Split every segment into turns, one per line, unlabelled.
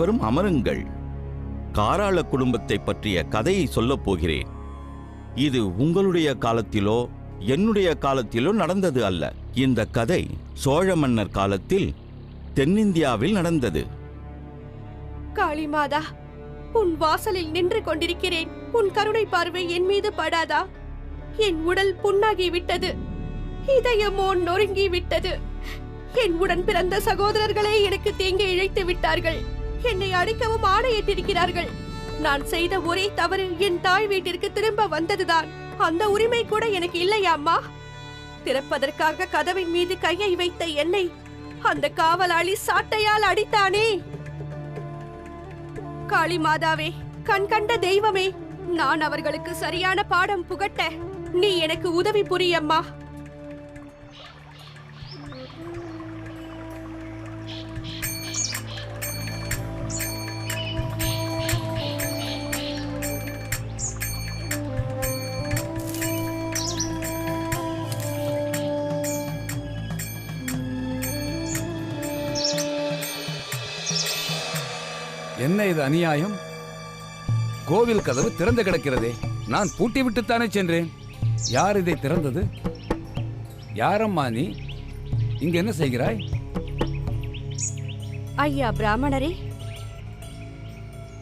அனைவரும் அமருங்கள். காராள குடும்பத்தை பற்றிய கதையை சொல்லப் போகிறேன். இது உங்களுடைய காலத்திலோ என்னுடைய காலத்திலோ நடந்தது அல்ல. இந்த கதை சோழ மன்னர் காலத்தில் தென்னிந்தியாவில் நடந்தது.
காளிமாதா உன் வாசலில் நின்று கொண்டிருக்கிறேன். உன் கருணை பார்வை என் மீது படாதா? என் உடல் புண்ணாகி விட்டது இதயமோ நொறுங்கி விட்டது என் உடன் பிறந்த சகோதரர்களே எனக்கு தீங்கு இழைத்து விட்டார்கள். என்னை அடிக்கவும் ஆணையிட்டிருக்கிறார்கள். நான் செய்த ஒரே தவறு என் தாய் வீட்டிற்கு திரும்ப வந்ததுதான். அந்த உரிமை கூட எனக்கு இல்லையா அம்மா. திறப்பதற்காக கதவின் மீது கையை வைத்த என்னை அந்த காவலாளி சாட்டையால் அடித்தானே. காளி மாதாவே கண் கண்ட தெய்வமே நான் அவர்களுக்கு சரியான பாடம் புகட்ட நீ எனக்கு உதவி புரியம்மா.
என்ன இது அநியாயம்? கோவில் கதவு திறந்து கிடக்கிறதே. நான் பூட்டி விட்டுத்தானே சென்றேன். யார் இதை திறந்தது? யாரம்மா நீ? இங்க என்ன செய்கிறாய்?
ஐயா பிராமணரே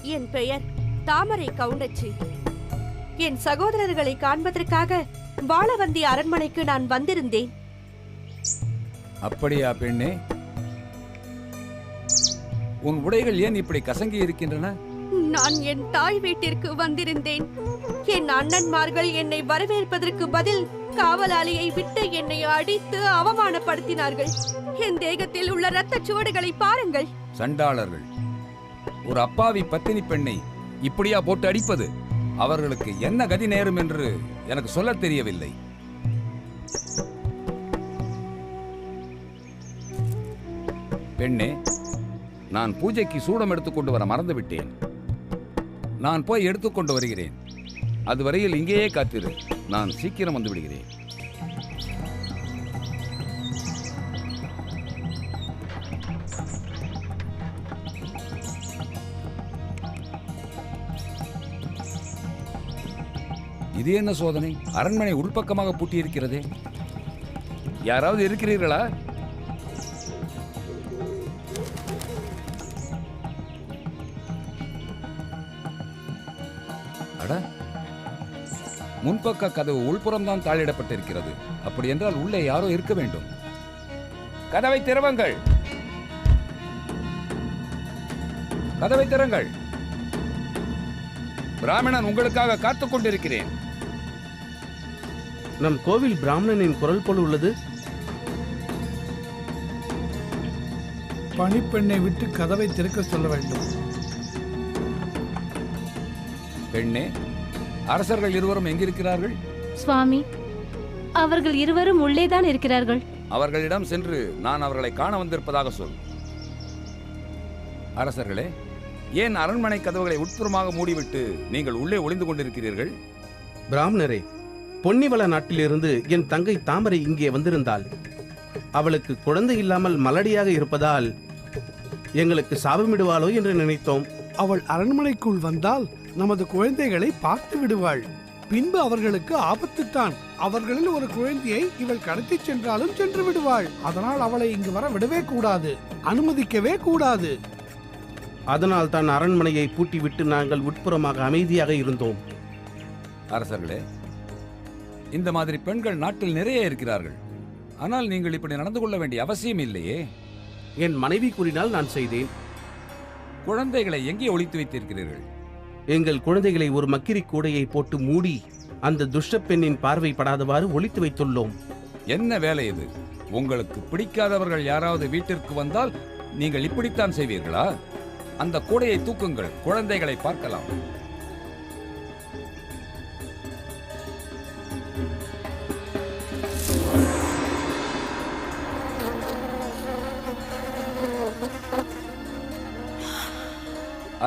என் பெயர் தாமரை கவுண்டச்சி. என் சகோதரர்களை காண்பதற்காக வாழவந்தி அரண்மனைக்கு நான் வந்திருந்தேன்.
அப்படியா பெண்ணே. உன் உடைகள் ஏன் இப்படி கசங்கி இருக்கின்றன?
நான் என் தாய் வீட்டிற்கு வந்திருந்தேன். என் அண்ணன்மார்கள் என்னை வரவேற்பதற்கு பதில் காவலாளியை விட்டு என்னை அடித்து அவமானப்படுத்தினார்கள். என் தேகத்தில் உள்ள இரத்தச் சுவடுகளை பாருங்கள்.
சண்டாளர்கள் ஒரு அப்பாவி பத்தினி பெண்ணை இப்படியா போட்டு அடிப்பது? அவர்களுக்கு என்ன கதி நேரும் என்று எனக்கு சொல்லத் தெரியவில்லை. பெண்ணே நான் பூஜைக்கு சூடம் எடுத்துக்கொண்டு வர மறந்துவிட்டேன். நான் போய் எடுத்துக்கொண்டு வருகிறேன். அதுவரையில் இங்கேயே காத்திரு. நான் சீக்கிரம் வந்து விடுகிறேன். இது என்ன சோதனை? அரண்மனை உள்பக்கமாக பூட்டியிருக்கிறதே. யாராவது இருக்கிறீர்களா? அட. முன்பக்க கதவு உள்புறம்தான் தாளிடப்பட்டிருக்கிறது. அப்படி என்றால் உள்ளே யாரோ இருக்க வேண்டும். கதவை திறவுங்கள். கதவை திறங்கள். பிராமணன் உங்களுக்காக காத்துக் கொண்டிருக்கிறேன்.
நம் கோவில் பிராமணனின் குரல் போல் உள்ளது.
பணிப்பெண்ணை விட்டு கதவை திறக்க சொல்ல வேண்டும்.
பெண்ணே அரசர்கள் இருவரும் எங்கிருக்கிறார்கள்?
சுவாமி அவர்கள் இருவரும் உள்ளேதான் இருக்கிறார்கள்.
அவர்களிடம் சென்று நான் அவர்களை காண வந்திருப்பதாக சொல். அரசர்களே ஏன் அரண்மனை கதவுகளை உட்புறமாக மூடிவிட்டு நீங்கள் உள்ளே ஒளிந்து கொண்டிருக்கிறீர்கள்?
பிராமணரே பொன்னிவள நாட்டிலிருந்து என் தங்கை தாமரை இங்கே வந்திருந்தாள். அவளுக்கு குழந்தை இல்லாமல் மலடியாக இருப்பதால் எங்களுக்கு சாபமிடுவாளோ என்று நினைத்தோம்.
அவள் அரண்மனைக்குள் வந்தால் நமது குழந்தைகளை பார்த்து விடுவாள். பின்பு அவர்களுக்கு ஆபத்துத்தான். அவர்களில் ஒரு குழந்தையை இவள் கடத்திச் சென்றாலும் சென்று விடுவாள். அதனால் அவளை இங்கு வர விடவே கூடாது. அனுமதிக்கவே கூடாது.
அதனால் தான் அரண்மனையை பூட்டிவிட்டு நாங்கள் உட்புறமாக அமைதியாக இருந்தோம்.
அரசர்களே இந்த மாதிரி பெண்கள் நாட்டில் நிறைய இருக்கிறார்கள். ஆனால் நீங்கள் இப்படி நடந்து கொள்ள வேண்டிய அவசியம் இல்லையே.
என் மனைவி கூறினால் நான் செய்தேன்.
குழந்தைகளை எங்கே ஒளித்து வைத்திருக்கிறீர்கள்?
எங்கள் குழந்தைகளை ஒரு மக்கிரி கூடையை போட்டு மூடி அந்த துஷ்ட பெண்ணின் பார்வை படாதவாறு ஒளித்து வைத்துள்ளோம்.
என்ன வேலை இது? உங்களுக்கு பிடிக்காதவர்கள் யாராவது வீட்டிற்கு வந்தால் நீங்கள் இப்படித்தான் செய்வீர்களா? அந்த கூடையை தூக்குங்கள் குழந்தைகளை பார்க்கலாம்.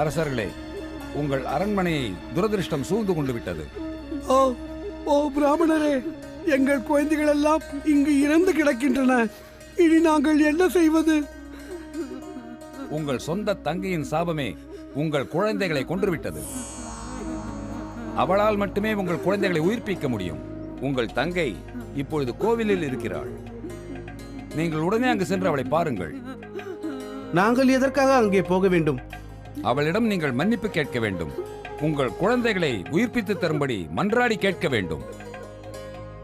அரசர்களே உங்கள் அரண்மனையை துரதிருஷ்டம் சூழ்ந்து கொண்டு விட்டது.
ஓ ஓ பிராமணரே எங்கள் குழந்தைகள் எல்லாம் இங்கு இறந்து கிடக்கின்றன. இனி நாங்கள் என்ன செய்வது?
உங்கள் சொந்த தங்கையின் சாபமே உங்கள் குழந்தைகளை கொன்றுவிட்டது. அவளால் மட்டுமே உங்கள் குழந்தைகளை உயிர்ப்பிக்க முடியும். உங்கள் தங்கை இப்பொழுது கோவிலில் இருக்கிறாள். நீங்கள் உடனே அங்கு சென்று அவளை பாருங்கள்.
நாங்கள் எதற்காக அங்கே போக வேண்டும்?
அவளிடம் நீங்கள் மன்னிப்பு கேட்க வேண்டும். உங்கள் குழந்தைகளை உயிர்ப்பித்து தரும்படி மன்றாடி கேட்க வேண்டும்.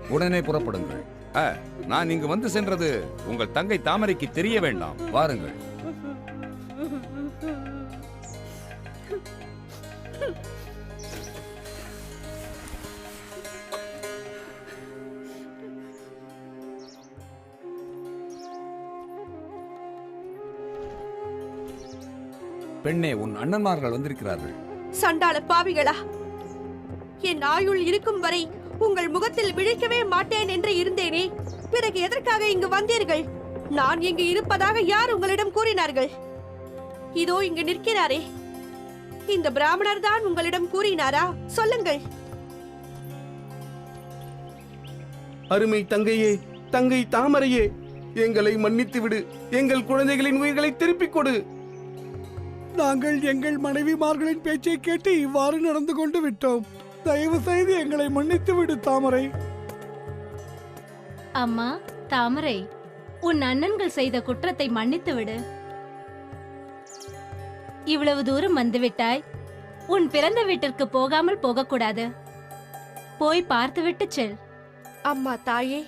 உடனே புறப்படுங்கள். நான் இங்கு வந்து சென்றது உங்கள் தங்கை தாமரைக்கு தெரிய வேண்டாம். வாருங்கள். பெண்ணே உன் அண்ணன்மார்கள் வந்திருக்கிறார்கள்.
சண்டாள பாவிகளா? என் ஆயுள் இருக்கும் வரை உங்கள் முகத்தில் விழிக்கவே மாட்டேன் என்று இருந்தேனே. பிறகு எதற்காக இங்கு வந்தீர்கள்? நான் இங்கு இருப்பதாக யார் உங்களிடம் கூறினார்கள்? இதோ இங்கு நிற்கிறாரே. இந்த பிராமணர் தான் உங்களிடம் கூறினாரா? சொல்லுங்கள்.
அருமை தங்கையே தங்கை தாமரையே எங்களை மன்னித்து விடு எங்கள் குழந்தைகளின் உயிர்களை திருப்பிக் கொடு.
நாங்கள் எங்கள் மனைவிமார்களின் பேச்சை கேட்டு இவ்வாறு நடந்து கொண்டு விட்டோம். தயவு செய்து எங்களை மன்னித்து விடு தாமரை.
அம்மா தாமரை உன் அண்ணன்கள் செய்த குற்றத்தை மன்னித்து விடு. இவ்வளவு தூரம் வந்துவிட்டாய். உன் பிறந்த வீட்டிற்கு போகாமல் போகக்கூடாது. போய் பார்த்துவிட்டு செல்.
அம்மா தாயே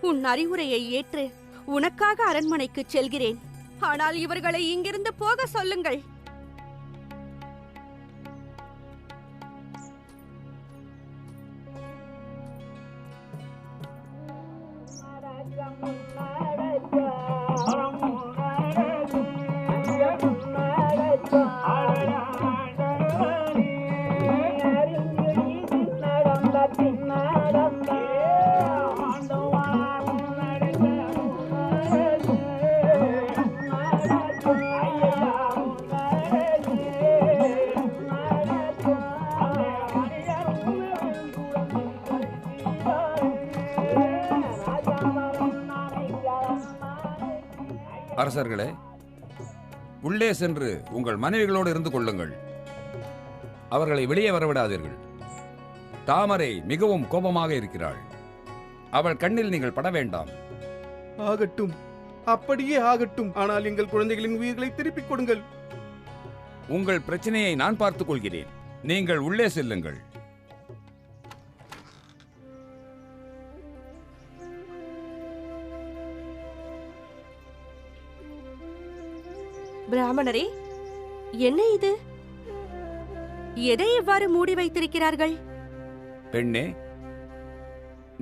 உன் அறிவுரையை ஏற்று உனக்காக அரண்மனைக்கு செல்கிறேன். ஆனால் இவர்களை இங்கிருந்து போக சொல்லுங்கள்.
அரசர்களே உள்ளே சென்று உங்கள் மனைவிகளோடு இருந்து கொள்ளுங்கள். அவர்களை வெளியே வரவிடாதீர்கள். தாமரை மிகவும் கோபமாக இருக்கிறாள். அவள் கண்ணில் நீங்கள் பட வேண்டாம்.
ஆகட்டும். அப்படியே ஆகட்டும். ஆனால் எங்கள் குழந்தைகளின் உயிர்களை திருப்பிக் கொடுங்கள்.
உங்கள் பிரச்சனையை நான் பார்த்துக் கொள்கிறேன். நீங்கள் உள்ளே செல்லுங்கள்.
பிராமணரே என்ன இது? எதை இவ்வாறு மூடி வைத்திருக்கிறார்கள்?
பெண்ணே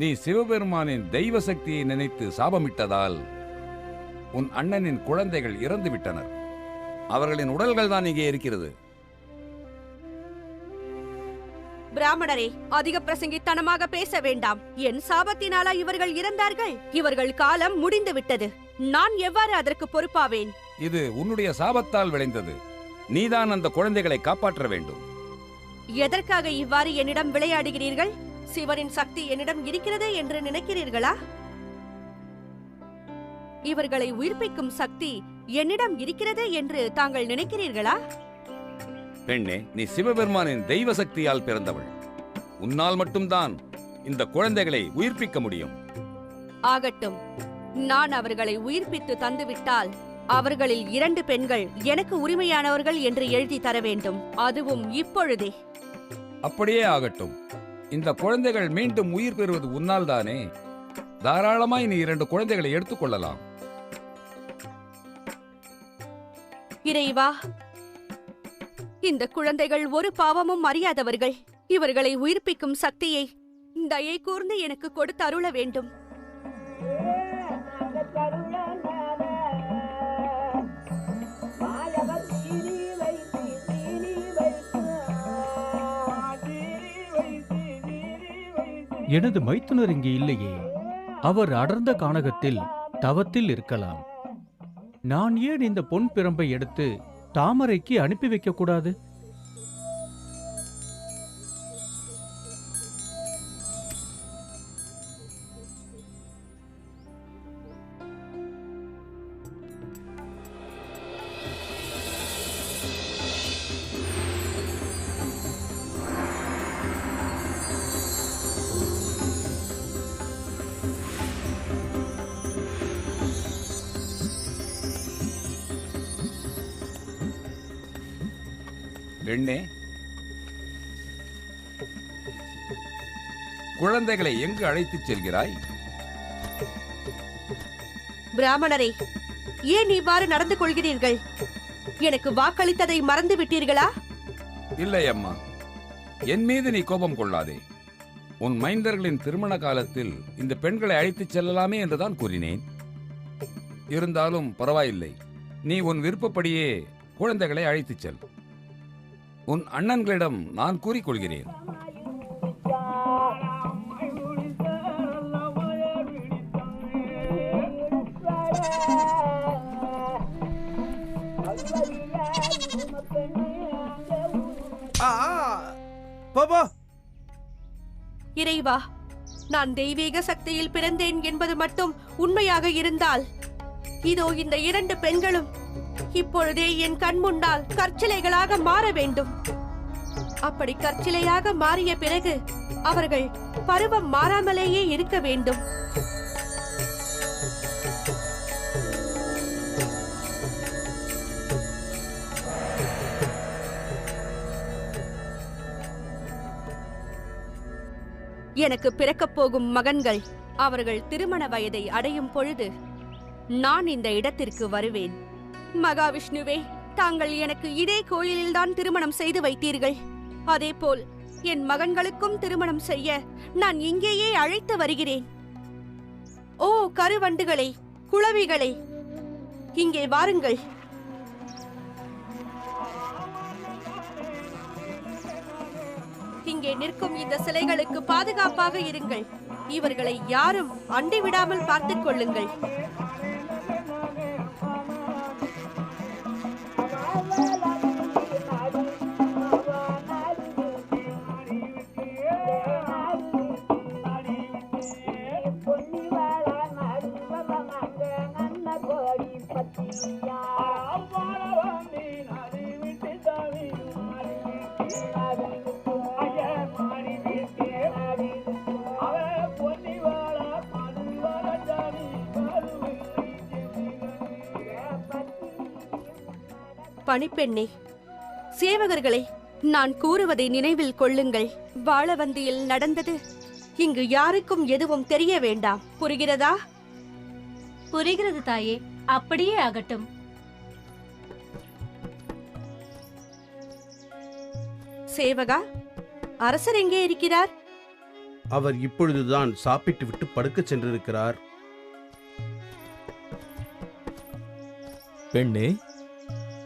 நீ சிவபெருமானின் தெய்வ சக்தியை நினைத்து சாபமிட்டதால் உன் அண்ணனின் குழந்தைகள் இறந்து விட்டனர் அவர்களின் உடல்கள் தான் இங்கே இருக்கிறது.
பிராமணரே அதிக பிரசங்கித்தனமாக பேச வேண்டாம். என் சாபத்தினாலா இவர்கள் இறந்தார்கள்? இவர்கள் காலம் முடிந்து விட்டது நான் எவ்வாறு அதற்கு பொறுப்பாவேன்?
இது உன்னுடைய சாபத்தால் விளைந்தது. நீதான் அந்த குழந்தைகளை காப்பாற்ற வேண்டும்.
எதற்காக இவ்வாறு என்னிடம் விளையாடுகிறீர்கள்? சிவனின் சக்தி என்னிடம் இருக்கிறது என்று நினைக்கிறீர்களா? இவர்களை உயிர்ப்பிக்கும் சக்தி என்னிடம் இருக்கிறது என்று தாங்கள் நினைக்கிறீர்களா?
பெண்ணே நீ சிவபெருமானின் தெய்வ சக்தியால் பிறந்தவள். உன்னால் மட்டும்தான் இந்த குழந்தைகளை உயிர்ப்பிக்க முடியும்.
ஆகட்டும் நான் அவர்களை உயிர்ப்பித்து தந்துவிட்டால் அவர்களில் இரண்டு பெண்கள் எனக்கு உரிமையானவர்கள் என்று எழுதி தர வேண்டும். அதுவும் இப்பொழுதே.
அப்படியே ஆகட்டும். இந்த குழந்தைகள் மீண்டும் உயிர் பெறுவது உன்னால் தானே? தாராளமாய் நீ இரண்டு குழந்தைகளை எடுத்துக்கொள்ளலாம்
இறைவா இந்த குழந்தைகள் ஒரு பாவமும் அறியாதவர்கள். இவர்களை உயிர்ப்பிக்கும் சக்தியை தயை கூர்ந்து எனக்கு கொடுத்து அருள வேண்டும்.
எனது மைத்துனர் இங்கே இல்லையே. அவர் அடர்ந்த கானகத்தில் தவத்தில் இருக்கலாம். நான் ஏன் இந்த பொன் பிரம்பை எடுத்து தாமரைக்கு அனுப்பி வைக்கக்கூடாது?
பெண்ணே குழந்தைகளை எங்கு அழைத்துச் செல்கிறாய்?
பிராமணரே ஏன் இவ்வாறு நடந்து கொள்கிறீர்கள்? எனக்கு வாக்களித்ததை மறந்து விட்டீர்களா?
இல்லை அம்மா. என் மீது நீ கோபம் கொள்ளாதே. உன் மைந்தர்களின் திருமண காலத்தில் இந்த பெண்களை அழைத்துச் செல்லலாமே என்றுதான் கூறினேன். இருந்தாலும் பரவாயில்லை. நீ உன் விருப்பப்படியே குழந்தைகளை அழைத்துச் செல். உன் அண்ணன்களிடம் நான் கூறிக்கொள்கிறேன்.
இறைவா நான் தெய்வீக சக்தியில் பிறந்தேன் என்பது மட்டும் உண்மையாக இருந்தால் இதோ இந்த இரண்டு பெண்களும் இப்பொழுதே என் கண் முன்னால் கற்சிலைகளாக மாற வேண்டும். அப்படி கற்சிலையாக மாறிய பிறகு அவர்கள் பருவம் மாறாமலேயே இருக்க வேண்டும். எனக்கு பிறக்கப் போகும் மகன்கள் அவர்கள் திருமண வயதை அடையும் பொழுது நான் இந்த இடத்திற்கு வருவேன். மகாவிஷ்ணுவே தாங்கள் எனக்கு இதே கோயிலில்தான் திருமணம் செய்து வைத்தீர்கள். அதேபோல் என் மகன்களுக்கும் திருமணம் செய்ய நான் இங்கேயே அழைத்து வருகிறேன். ஓ கருவண்டுகளே குளவிகளே இங்கே வாருங்கள். இங்கே நிற்கும் இந்த சிலைகளுக்கு பாதுகாப்பாக இருங்கள். இவர்களை யாரும் அண்டி விடாமல் பார்த்துக் கொள்ளுங்கள். பணிப்பெண்ணே. சேவகர்களே நான் கூறுவதை நினைவில் கொள்ளுங்கள். வாழவந்தியில் நடந்தது. இங்கு யாருக்கும் எதுவும் தெரிய வேண்டாம். புரிகிறதா?
புரிகிறது தாயே. அப்படியே ஆகட்டும்.
சேவகா அரசர் எங்கே இருக்கிறார்?
அவர் இப்பொழுதுதான் சாப்பிட்டு விட்டு படுக்கச் சென்றிருக்கிறார்.
பெண்ணே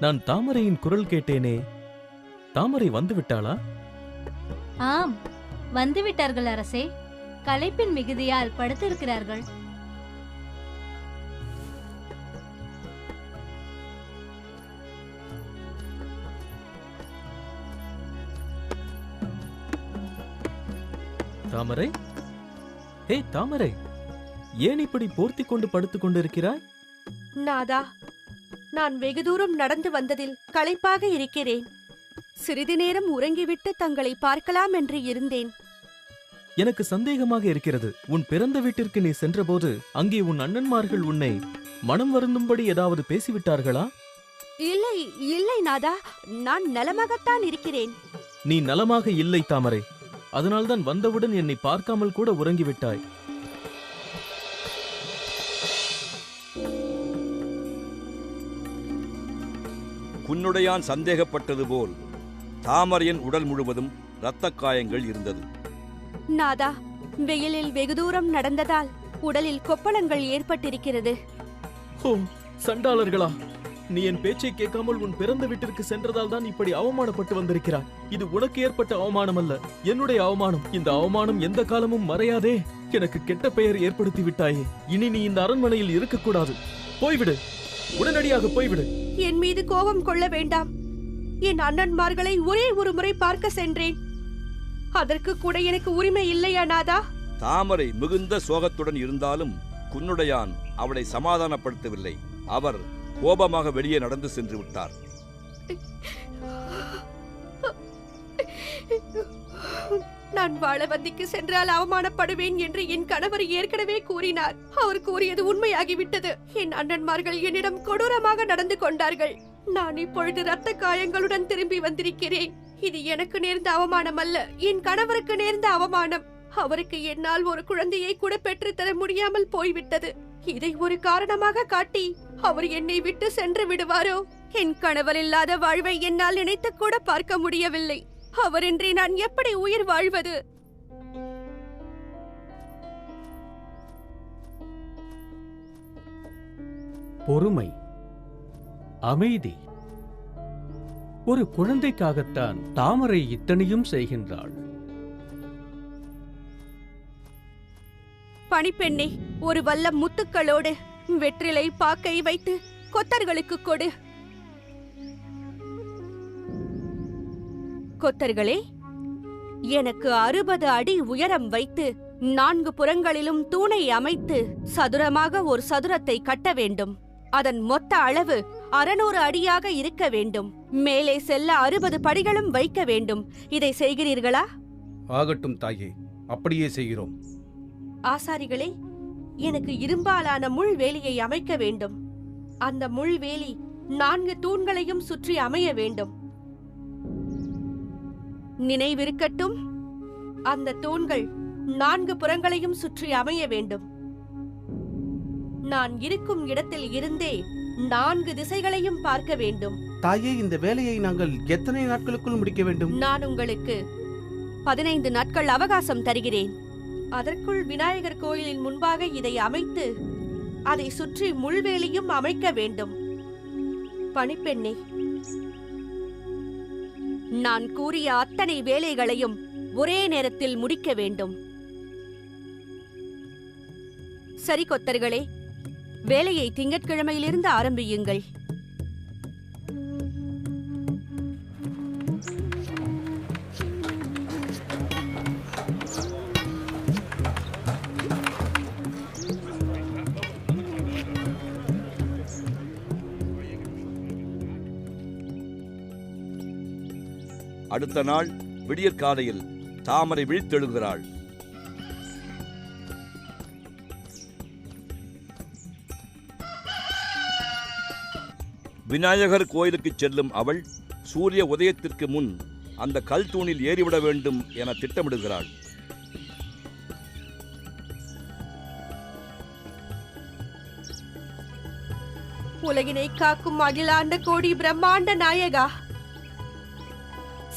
நான் தாமரையின் குரல் கேட்டேனே. தாமரை வந்து விட்டாளா
ஆம் வந்துவிட்டார்கள் அரசே. களைப்பின் மிகுதியால் படுத்திருக்கிறார்கள்.
தாமரை? ஹே தாமரை. ஏன் இப்படி போர்த்திக் கொண்டு படுத்துக் கொண்டிருக்கிறாய்?
நாதா நான் வெகு தூரம் நடந்து வந்ததில் களைப்பாக இருக்கிறேன். சிறிது நேரம் உறங்கிவிட்டு தங்களை பார்க்கலாம் என்று இருந்தேன்.
எனக்கு சந்தேகமாக இருக்கிறது. உன் பிறந்த வீட்டிற்கு நீ சென்றபோது அங்கே உன் அண்ணன்மார்கள் உன்னை மனம் வருந்தும்படி ஏதாவது பேசிவிட்டார்களா?
இல்லை இல்லை நாதா. நான் நலமாகத்தான் இருக்கிறேன்.
நீ நலமாக இல்லை தாமரை. அதனால்தான் வந்தவுடன் என்னை பார்க்காமல் கூட உறங்கிவிட்டாய்.
குன்னுடையான் சந்தேகப்பட்டது போல் தாமரையின் உடல் முழுவதும் இரத்தக் காயங்கள் இருந்தது.
நாதா வெயிலில் வெகு தூரம் நடந்ததால் உடலில் கொப்பளங்கள் ஏற்பட்டிருக்கிறது.
ஓ சண்டாளர்களா நீ என் பேச்சை கேட்காமல் உன் பிறந்த வீட்டிற்கு சென்றதால் தான் இப்படி அவமானப்பட்டு வந்திருக்கிறாய். இது உனக்கு ஏற்பட்ட அவமானம் அல்ல என்னுடைய அவமானம். இந்த அவமானம் எந்த காலமும் மறையாதே எனக்கு கெட்ட பெயர் ஏற்படுத்தி விட்டாயே. இனி நீ இந்த அரண்மனையில் இருக்கக்கூடாது. போய்விடு உடனடியாக போய்விடு.
என் மீது கோபம் கொள்ள வேண்டாம். என் அண்ணன்மார்களை ஒரே ஒரு முறை பார்க்க சென்றேன். அதற்கு கூட எனக்கு உரிமை இல்லையா நாதா?
தாமரை மிகுந்த சோகத்துடன் இருந்தாலும் குன்னுடையான் அவளை சமாதானப்படுத்தவில்லை. அவர் கோபமாக வெளியே நடந்து சென்று விட்டார்.
நான் வாழவந்திக்கு சென்றால் அவமானப்படுவேன் என்று என் கணவர் ஏற்கனவே கூறினார். அவர் கூறியது உண்மையாகிவிட்டது. என் அண்ணன்மார்கள் என்னிடம் கொடூரமாக நடந்து கொண்டார்கள். நான் இப்பொழுது இரத்த காயங்களுடன் திரும்பி வந்திருக்கிறேன். இது எனக்கு நேர்ந்த அவமானம் அல்ல. என் கணவருக்கு நேர்ந்த அவமானம். அவருக்கு என்னால் ஒரு குழந்தையை கூட பெற்றுத்தர முடியாமல் போய்விட்டது. இதை ஒரு காரணமாக காட்டி அவர் என்னை விட்டு சென்று விடுவாரோ? என் கணவர் இல்லாத வாழ்வை என்னால் நினைத்து கூட பார்க்க முடியவில்லை. அவரின்றி நான் எப்படி உயிர் வாழ்வது?
பொறுமை அமைதி. ஒரு குழந்தைக்காகத்தான் தாமரை இத்தனையும் செய்கின்றாள்.
பணிப்பெண்ணே ஒரு வல்லம் முத்துக்களோடு வெற்றிலை பாக்கை வைத்து கொத்தர்களுக்கு கொடு. கொத்தர்களே எனக்கு அறுபது அடி உயரம் வைத்து நான்கு புறங்களிலும் தூணை அமைத்து சதுரமாக ஒரு சதுரத்தை கட்ட வேண்டும். அதன் மொத்த அளவு அறுநூறு அடியாக இருக்க வேண்டும். மேலே செல்ல அறுபது படிகளும் வைக்க வேண்டும். இதை செய்கிறீர்களா?
ஆகட்டும் தாயே அப்படியே செய்கிறோம்.
ஆசாரிகளே எனக்கு இரும்பாலான முள் வேலியை அமைக்க வேண்டும். அந்த முள் வேலி நான்கு தூண்களையும் சுற்றி அமைய வேண்டும். நினைவிருக்கட்டும். அந்த தூண்கள் நான்கு புறங்களையும் சுற்றி அமைய வேண்டும். நான் இருக்கும் இடத்தில் இருந்தே நான்கு திசைகளையும் பார்க்க வேண்டும்.
தாயே இந்த வேலையை நாங்கள் எத்தனை நாட்களுக்குள் முடிக்க வேண்டும்?
நான் உங்களுக்கு பதினைந்து நாட்கள் அவகாசம் தருகிறேன். அதற்குள் விநாயகர் கோயிலின் முன்பாக இதை அமைத்து அதை சுற்றி முள்வேலியும் அமைக்க வேண்டும். பணிப்பெண்ணே நான் கூறிய அத்தனை வேலைகளையும் ஒரே நேரத்தில் முடிக்க வேண்டும். சரி கொத்தர்களே வேலையை திங்கட்கிழமையிலிருந்து ஆரம்பியுங்கள்.
அடுத்த நாள் விடியற்காலையில் தாமரை விழித்தெழுகிறாள். விநாயகர் கோயிலுக்கு செல்லும் அவள் சூரிய உதயத்திற்கு முன் அந்த கல் தூணில் ஏறிவிட வேண்டும் என திட்டமிடுகிறாள்.
உலகினை காக்கும் அகிலாண்ட கோடி பிரம்மாண்ட நாயகா.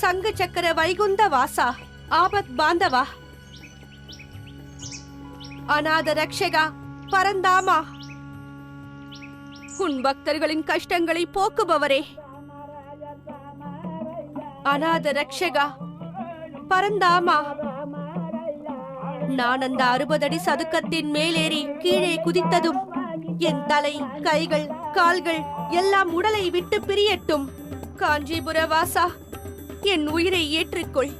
சங்கு சக்கர வைகுந்த வாசா ஆபத் பாந்தவா. அநாத ரக்ஷகா பரந்தாமா. உன் பக்தர்களின் கஷ்டங்களை போக்குபவரே. அநாத ரக்ஷகா பரந்தாமா. நான் அந்த அறுபதடி சதுக்கத்தின் மேலேறி கீழே குதித்ததும் என் தலை கைகள் கால்கள் எல்லாம் உடலை விட்டு பிரியட்டும். காஞ்சிபுர வாசா என் உயிரை ஏற்றுக்கொள்.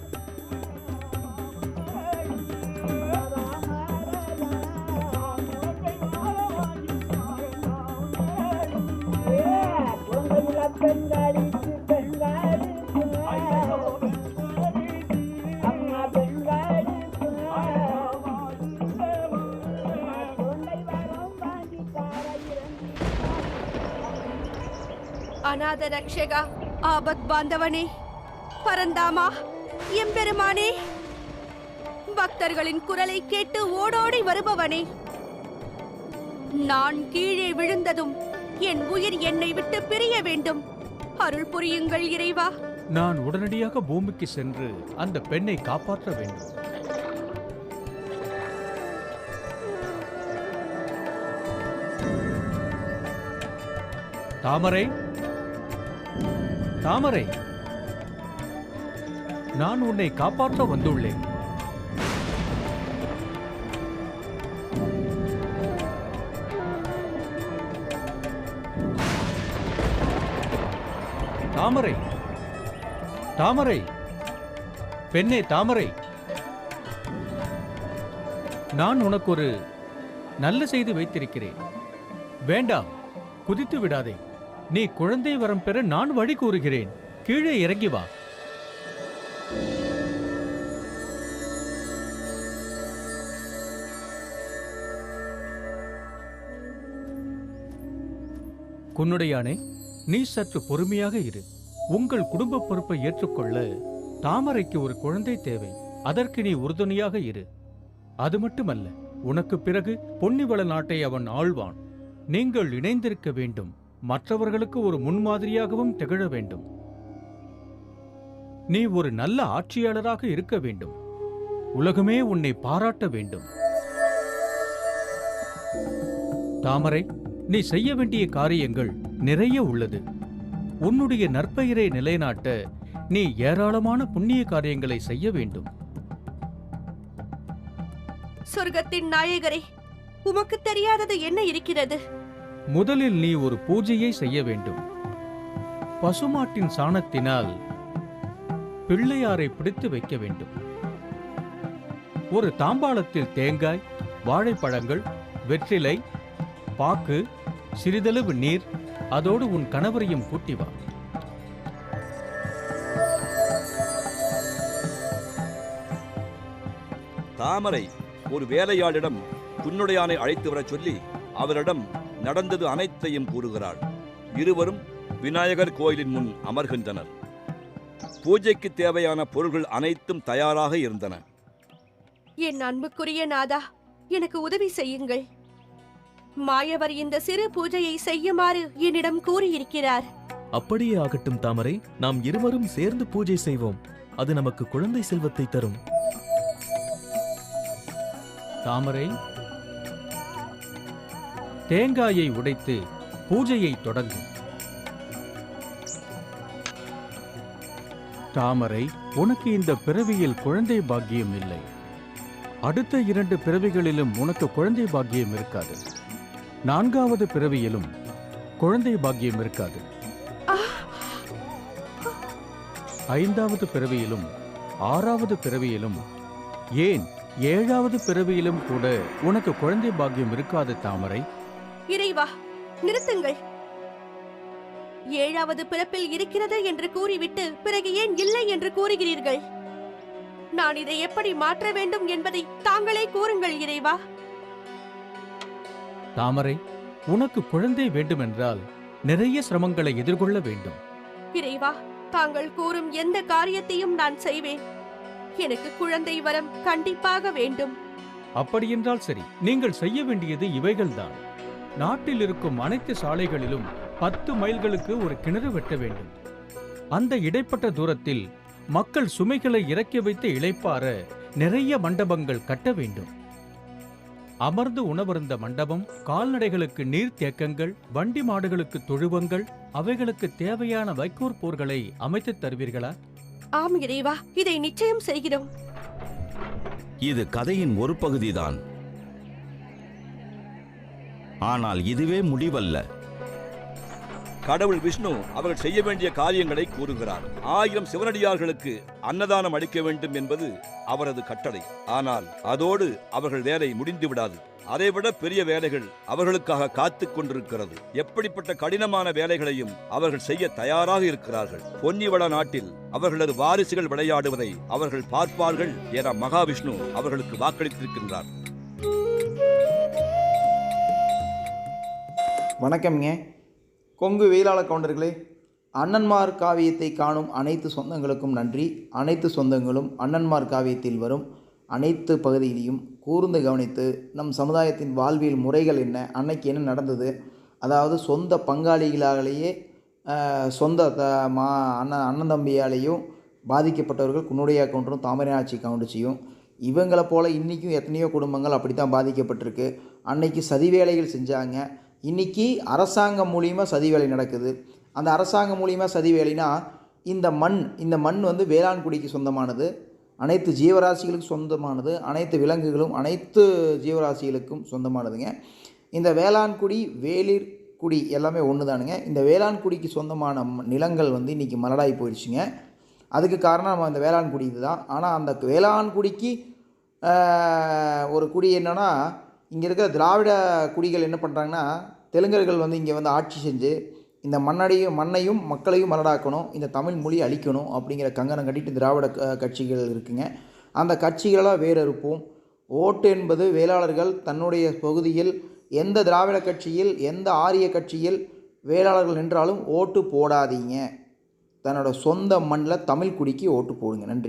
அநாத ரக்ஷகா ஆபத் பாந்தவனே. பரந்தாமா? எம்பெருமானே பக்தர்களின் குரலை கேட்டு ஓடோடி வருபவனே. நான் கீழே விழுந்ததும் என் உயிர் என்னை விட்டு பிரிய வேண்டும். அருள் புரியுங்கள் இறைவா.
நான் உடனடியாக பூமிக்கு சென்று அந்த பெண்ணை காப்பாற்ற வேண்டும். தாமரை? தாமரை? நான் உன்னை காப்பாற்ற வந்துள்ளேன். தாமரை. தாமரை. பெண்ணே தாமரை. நான் உனக்கு ஒரு நல்ல செய்தி வைத்திருக்கிறேன். வேண்டாம் குதித்து விடாதே. நீ குழந்தை வரம் பெற நான் வழி கூறுகிறேன். கீழே இறங்கி வா. குன்னுடையானே நீ சற்று பொறுமையாக இரு. உங்கள் குடும்ப பொறுப்பை ஏற்றுக்கொள்ள தாமரைக்கு ஒரு குழந்தை தேவை. அதற்கு நீ உறுதுணையாக இரு. அது மட்டுமல்ல உனக்கு பிறகு பொன்னிவள நாட்டை அவன் ஆள்வான். நீங்கள் இணைந்திருக்க வேண்டும். மற்றவர்களுக்கு ஒரு முன்மாதிரியாகவும் திகழ வேண்டும். நீ ஒரு நல்ல ஆட்சியாளராக இருக்க வேண்டும். உலகமே உன்னை பாராட்ட வேண்டும். தாமரை நீ செய்ய வேண்டிய காரியங்கள் நிறைய உள்ளது. உன்னுடைய நற்பெயரை நிலைநாட்ட நீ ஏராளமான புண்ணிய காரியங்களை செய்ய வேண்டும்.
சொர்க்கத்தின் நாயகரே உமக்கு தெரியாதது என்ன இருக்கிறது?
முதலில் நீ ஒரு பூஜையை செய்ய வேண்டும். பசுமாட்டின் சாணத்தினால் பிள்ளையாரை பிடித்து வைக்க வேண்டும். ஒரு தாம்பாளத்தில் தேங்காய் வாழைப்பழங்கள் வெற்றிலை பாக்கு சிறிதளவு நீர் அதோடு உன் கணவரையும் கூட்டி வா.
தாமரை ஒரு வேலையாளிடம் குன்னுடையானை அழைத்து வரச் சொல்லி அவரிடம் நடந்தது அனைத்தையும் கூறுகிறாள். இருவரும் விநாயகர் கோயிலின் முன் அமர்கின்றனர். பூஜைக்கு தேவையான பொருள்கள் அனைத்தும் தயாராக இருந்தன.
என் அன்புக்குரிய நாதா எனக்கு உதவி செய்யுங்கள். மாயவர் இந்த சிறு பூஜையை செய்யுமாறு என்னிடம் கூறியிருக்கிறார்.
அப்படியே ஆகட்டும் தாமரை நாம் இருவரும் சேர்ந்து பூஜை செய்வோம். அது நமக்கு குழந்தை செல்வத்தை தரும்.
தாமரை தேங்காயை உடைத்து பூஜையை தொடங்கும் தாமரை உனக்கு இந்த பிறவியில் குழந்தை பாக்கியம் இல்லை. அடுத்த இரண்டு பிறவிகளிலும் உனக்கு குழந்தை பாக்கியம் இருக்காது. நான்காவது பிறவியிலும் குழந்தை பாக்கியம் இருக்காது. ஐந்தாவது பிறவியிலும் ஆறாவது பிறவியிலும் ஏன் ஏழாவது பிறவியிலும் கூட உனக்கு குழந்தை பாக்கியம் இருக்காது தாமரை?
இறைவா நிறுத்துங்கள். ஏழாவது பிறப்பில் இருக்கிறது என்று கூறிவிட்டு பிறகு ஏன் இல்லை என்று கூறுகிறீர்கள்? நான் இதை எப்படி மாற்ற வேண்டும் என்பதை தாங்களே கூறுங்கள் இறைவா.
தாமரை உனக்கு குழந்தை வேண்டுமென்றால் நிறைய சிரமங்களை எதிர்கொள்ள வேண்டும்.
இறைவா தாங்கள் கூறும் எந்த காரியத்தையும் நான் செய்வேன். எனக்கு குழந்தை வரம் கண்டிப்பாக வேண்டும்.
அப்படியென்றால் சரி நீங்கள் செய்ய வேண்டியது இவைகள்தான். நாட்டில் இருக்கும் அனைத்து சாலைகளிலும் பத்து மைல்களுக்கு ஒரு கிணறு வெட்ட வேண்டும். அந்த இடைப்பட்ட தூரத்தில் மக்கள் சுமைகளை இறக்கி வைத்து இளைப்பாற நிறைய மண்டபங்கள் கட்ட வேண்டும். அமர்ந்து உணவருந்த மண்டபம் கால்நடைகளுக்கு நீர் தேக்கங்கள் வண்டி மாடுகளுக்கு தொழுவங்கள் அவைகளுக்கு தேவையான வைக்கூர் போர்களை அமைத்துத் தருவீர்களா?
ஆம் இறைவா இதை நிச்சயம் செய்கிறோம்.
இது கதையின் ஒரு பகுதிதான். ஆனால் இதுவே முடிவல்ல.
கடவுள் விஷ்ணு அவர்கள் செய்ய வேண்டிய காரியங்களை கூறுகிறார். ஆயிரம் சிவனடியார்களுக்கு அன்னதானம் அளிக்க வேண்டும் என்பது அவரது கட்டளை. ஆனால் அதோடு அவர்கள் வேலை முடிந்து விடாது. அதைவிட பெரிய வேலைகள் அவர்களுக்காக காத்து கொண்டிருக்கிறது. எப்படிப்பட்ட கடினமான வேலைகளையும் அவர்கள் செய்ய தயாராக இருக்கிறார்கள். பொன்னிவள நாட்டில் அவர்களது வாரிசுகள் விளையாடுவதை அவர்கள் பார்ப்பார்கள் என மகாவிஷ்ணு அவர்களுக்கு வாக்களித்திருக்கின்றார்.
வணக்கம்ங்க. கொங்கு வெயிலாளர் கவுண்டர்களே அண்ணன்மார் காவியத்தை காணும் அனைத்து சொந்தங்களுக்கும் நன்றி. அனைத்து சொந்தங்களும் அண்ணன்மார் காவியத்தில் வரும். அனைத்து பகுதியிலையும் கூர்ந்து கவனித்து நம் சமுதாயத்தின் வாழ்வியல் முறைகள் என்ன அன்னைக்கு என்ன நடந்தது அதாவது சொந்த பங்காளிகளாலேயே சொந்த த மா அண்ணன் அண்ணன் தம்பியாலேயும் பாதிக்கப்பட்டவர்கள் குன்னுடைய கவுண்டரும் தாமரையாட்சி கவுண்டச்சியும் இவங்களை போல் இன்றைக்கும் எத்தனையோ குடும்பங்கள் அப்படி தான் பாதிக்கப்பட்டிருக்கு. அன்னைக்கு சதி வேலைகள் செஞ்சாங்க. இன்றைக்கி அரசாங்கம் மூலியமாக சதி வேலை நடக்குது. அந்த அரசாங்கம் மூலியமாக சதி வேலைனா இந்த மண் இந்த மண் வந்து வேளாண்குடிக்கு சொந்தமானது. அனைத்து ஜீவராசிகளுக்கும் சொந்தமானது. அனைத்து விலங்குகளும் அனைத்து ஜீவராசிகளுக்கும் சொந்தமானதுங்க. இந்த வேளாண்குடி வேளிர் குடி எல்லாமே ஒன்று தானுங்க இந்த வேளாண்குடிக்கு சொந்தமான நிலங்கள் வந்து இன்றைக்கி மலடாகி போயிடுச்சுங்க. அதுக்கு காரணம் நம்ம அந்த வேளாண்குடி இதுதான். ஆனால் அந்த வேளாண்குடிக்கு ஒரு குடி என்னன்னா இங்கே இருக்கிற திராவிட குடிகள் என்ன பண்ணுறாங்கன்னா தெலுங்கர்கள் வந்து இங்கே வந்து ஆட்சி செஞ்சு இந்த மண்ணடையும் மண்ணையும் மக்களையும் மலடாக்கணும் இந்த தமிழ் மொழி அழிக்கணும் அப்படிங்கிற கங்கணம் கட்டிட்டு திராவிட க- கட்சிகள் இருக்குங்க. அந்த கட்சிகளெல்லாம் வேறு இருப்போம் ஓட்டு என்பது வேளாளர்கள் தன்னுடைய பகுதியில் எந்த திராவிட கட்சியில் எந்த ஆரிய கட்சியில் வேளாளர்கள் நின்றாலும் ஓட்டு போடாதீங்க. தன்னோட சொந்த மண்ணில் தமிழ் குடிக்கு ஓட்டு போடுங்க. நன்றி.